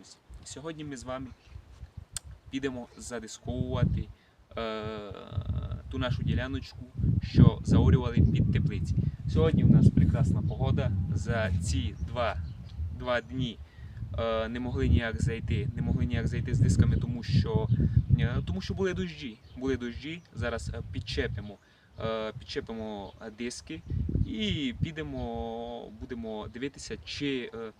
друзі! Сьогодні ми з вами підемо задисковувати е, ту нашу діляночку, що заорювали під теплиці. Сьогодні в нас прекрасна погода. За ці два, два дні е, не могли ніяк зайти, не могли ніяк зайти з дисками, тому що, е, тому що були дощі. Були дощі. Зараз е, підчепимо, е, підчепимо диски і підемо, будемо дивитися, чи. е,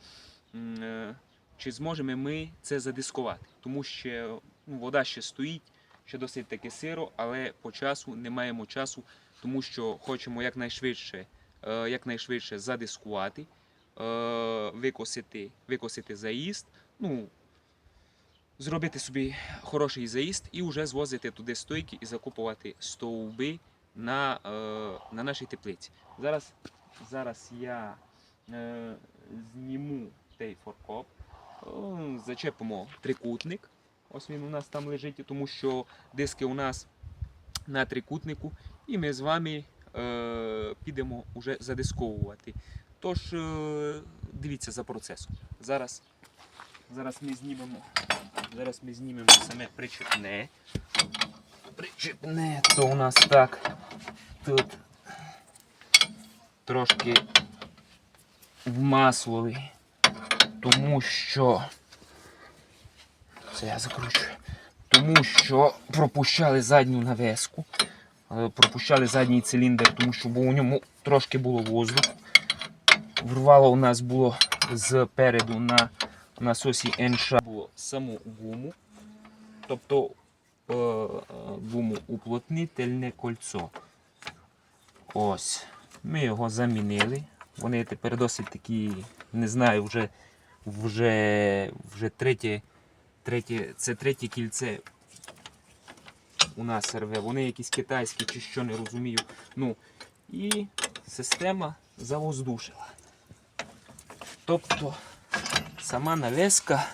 е, чи зможемо ми це задискувати. Тому що ну, вода ще стоїть, ще досить таки сиро, але по часу не маємо часу, тому що хочемо якнайшвидше, е, якнайшвидше задискувати, е, викосити, викосити заїзд, ну, зробити собі хороший заїзд і вже звозити туди стойки і закопувати стовби на, е, на нашій теплиці. Зараз, зараз я е, зніму той форкоп. О, Зачепимо трикутник. Ось він у нас там лежить, тому що диски у нас на трикутнику. І ми з вами е, підемо вже задисковувати. Тож, е, дивіться за процесом. Зараз, зараз ми знімемо. Зараз ми знімемо саме причепне. Причепне, то у нас так. Тут трошки вмасловий тому що це я закручую. Тому що пропущали задню навеску, е, пропущали задній циліндр, тому що у ньому трошки було воздуху. Врвало у нас було зпереду на насосі НШ було саму гуму, тобто е, е, гуму уплотнительне кольцо. Ось. Ми його замінили. Вони тепер досить такі, не знаю, вже вже, вже третє, третє, це третє кільце у нас рве. Вони якісь китайські чи що не розумію. Ну, і система завоздушила. Тобто сама навеска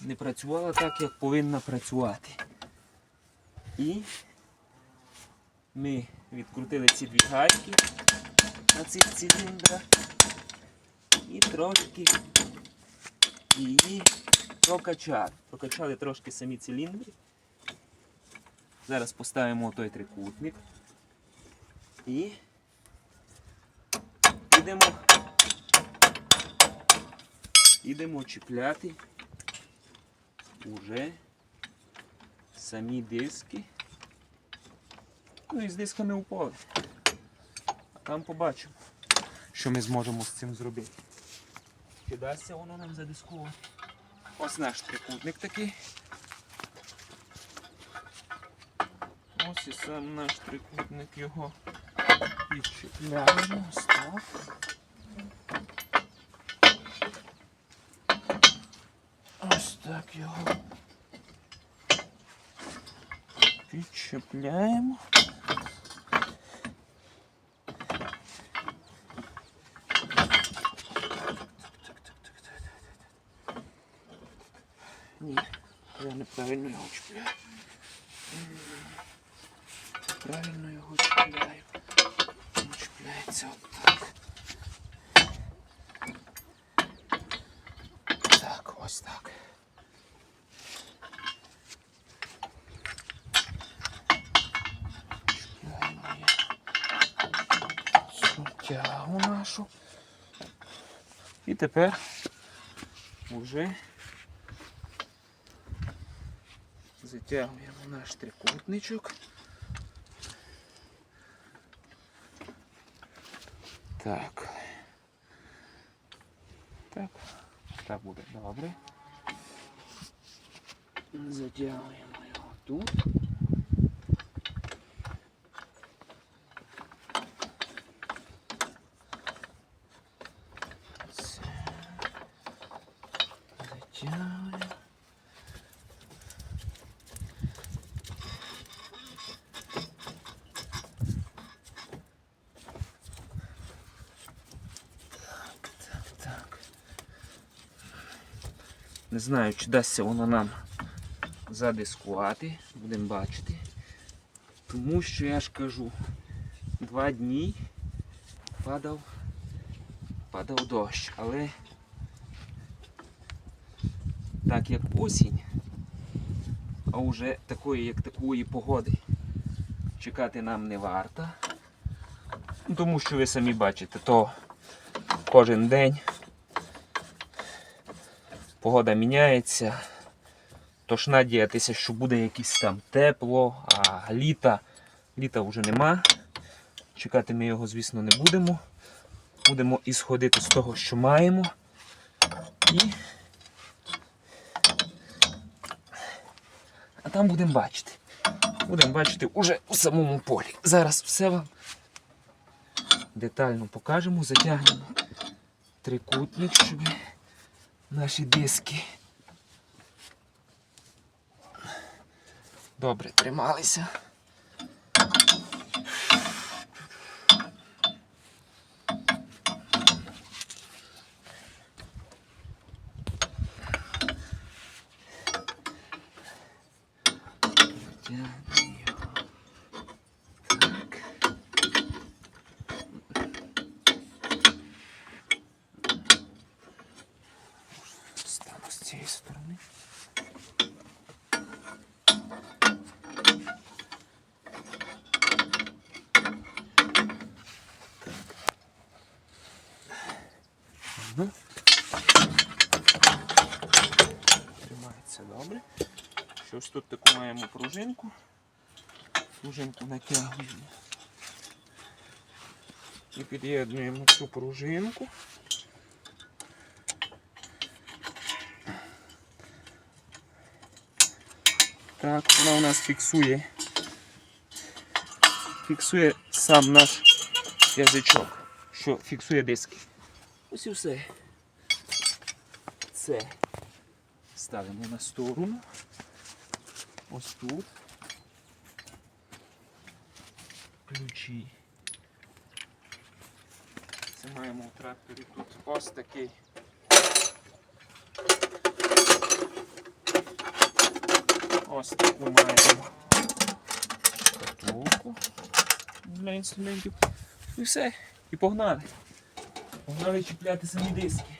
не працювала так, як повинна працювати. І ми відкрутили ці дві гайки на цих циліндрах і трошки її прокачали. Прокачали трошки самі циліндри. Зараз поставимо той трикутник і підемо, підемо чіпляти уже самі диски. Ну і з дисками у поле. А там побачимо, що ми зможемо з цим зробити. Чи воно нам задисковувати? Ось наш трикутник такий. Ось і сам наш трикутник його підчіпляємо. Ось так його підчіпляємо. Я неправильно його чіпляю. Правильно його чіпляю. Чіпляється отак. Так, ось так. Чіпляємо її. Тягу нашу. І тепер уже Затягуємо наш трикутничок. Так. Так. Так буде добре. Затягуємо його тут. Не знаю, чи дасться воно нам задискувати, будемо бачити. Тому що я ж кажу, два дні падав, падав дощ, але так як осінь, а вже такої, як такої погоди чекати нам не варто. Тому що ви самі бачите, то кожен день погода міняється. Тож надіятися, що буде якесь там тепло, а літа, літа вже нема. Чекати ми його, звісно, не будемо. Будемо ісходити з того, що маємо. І... А там будемо бачити. Будемо бачити уже у самому полі. Зараз все вам детально покажемо, затягнемо трикутник, щоб наші диски добре трималися. Тягнемо його. Так. Стану з цієї сторони. Ага. Тримається добре. Щось тут таку маємо пружинку. Пружинку натягуємо. І під'єднуємо цю пружинку. Так, вона у нас фіксує. Фіксує сам наш язичок, що фіксує диски. Ось і все. Це ставимо на сторону. Ось тут. Ключі. Це маємо у тракторі тут ось такий. Ось таку маємо шкатулку для інструментів. І все. І погнали. Погнали чіпляти самі диски.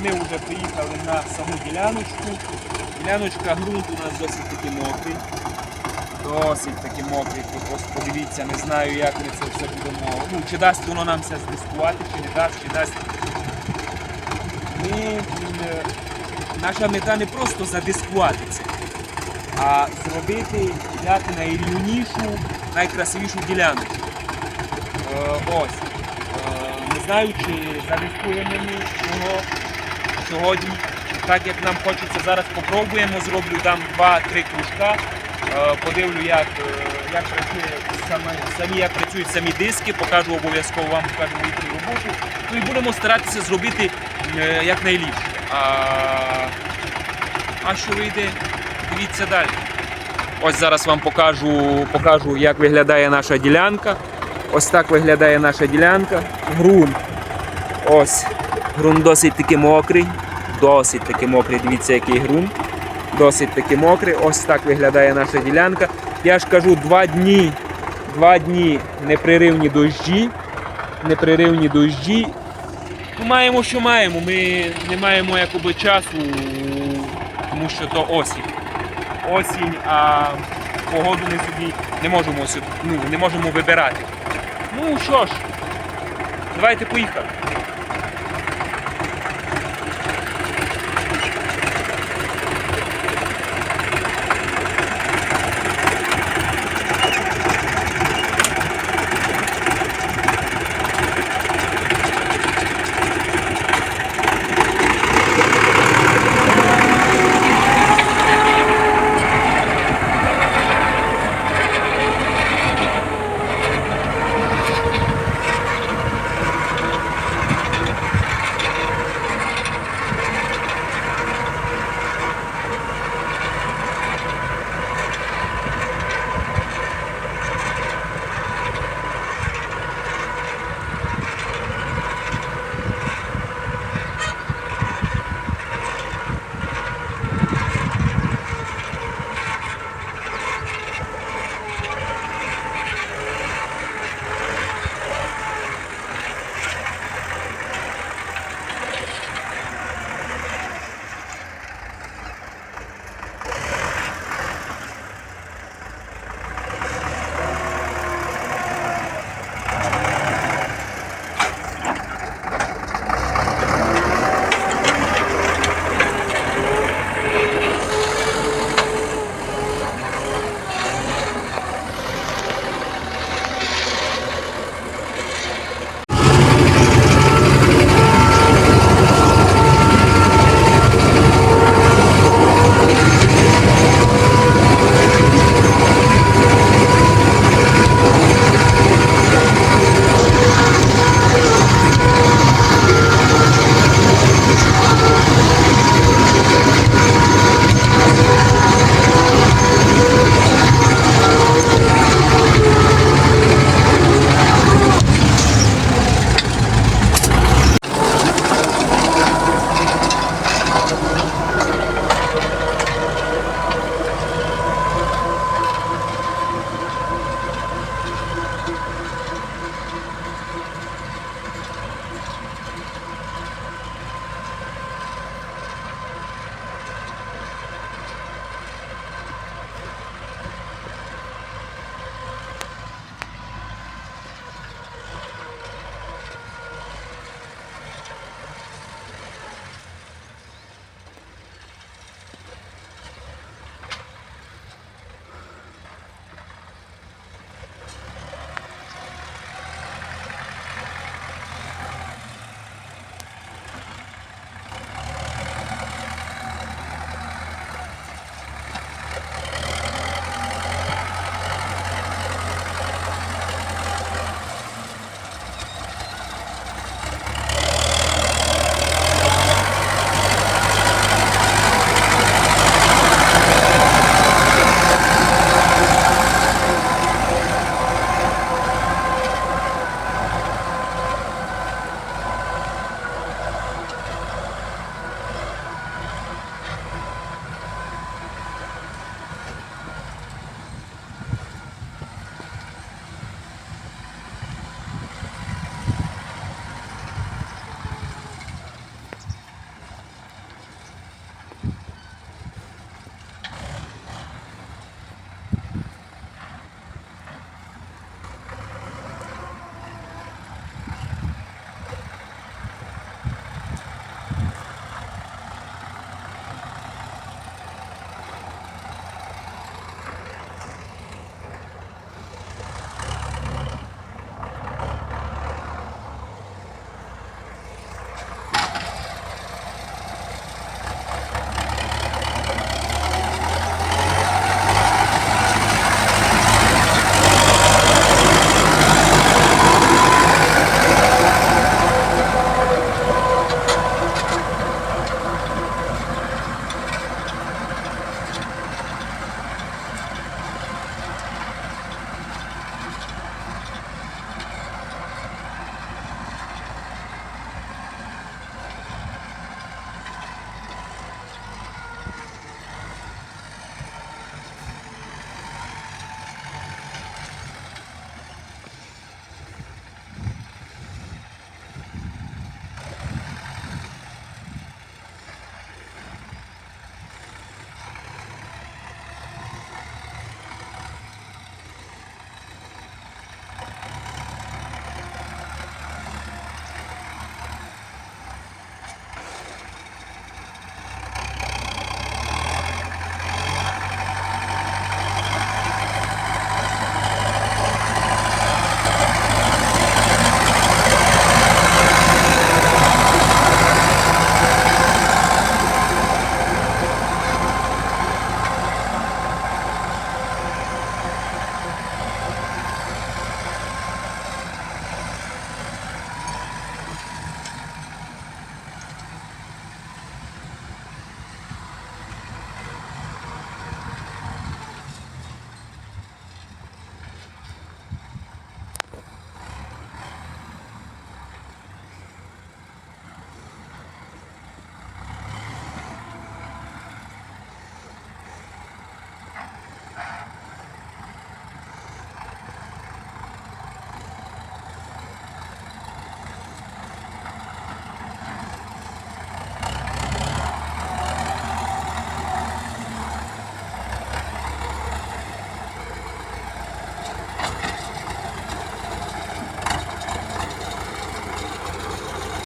Ми вже приїхали на саму діляночку. Діляночка ґрунт у нас досить таки мокрий. Досить таки мокрий. Просто подивіться, не знаю, як ми це все будемо. Ну, чи дасть воно нам все здискувати, чи не дасть, чи дасть. Ми, е, наша мета не просто задискувати це, а зробити, взяти найрівнішу, найкрасивішу діляночку. Е, ось. Е, не знаю, чи зарискуємо ми його сьогодні. Так як нам хочеться, зараз попробуємо, зроблю там 2-3 кружка. Е, подивлю, як, е, як працює самі, як працюють самі диски, покажу обов'язково вам покажу їхню роботу. Ну і будемо старатися зробити е, якнайліпше. А, а що вийде, дивіться далі. Ось зараз вам покажу, покажу, як виглядає наша ділянка. Ось так виглядає наша ділянка. Ґрунт. Ось. Ґрунт досить таки мокрий. Досить таки мокрий. Дивіться, який ґрунт. Досить таки мокрий. Ось так виглядає наша ділянка. Я ж кажу, два дні. Два дні непреривні дощі. Непреривні дощі. Ну, маємо, що маємо. Ми не маємо якоби часу, тому що то осінь. Осінь, а погоду ми собі не можемо, ну, не можемо вибирати. Ну що ж, давайте поїхали.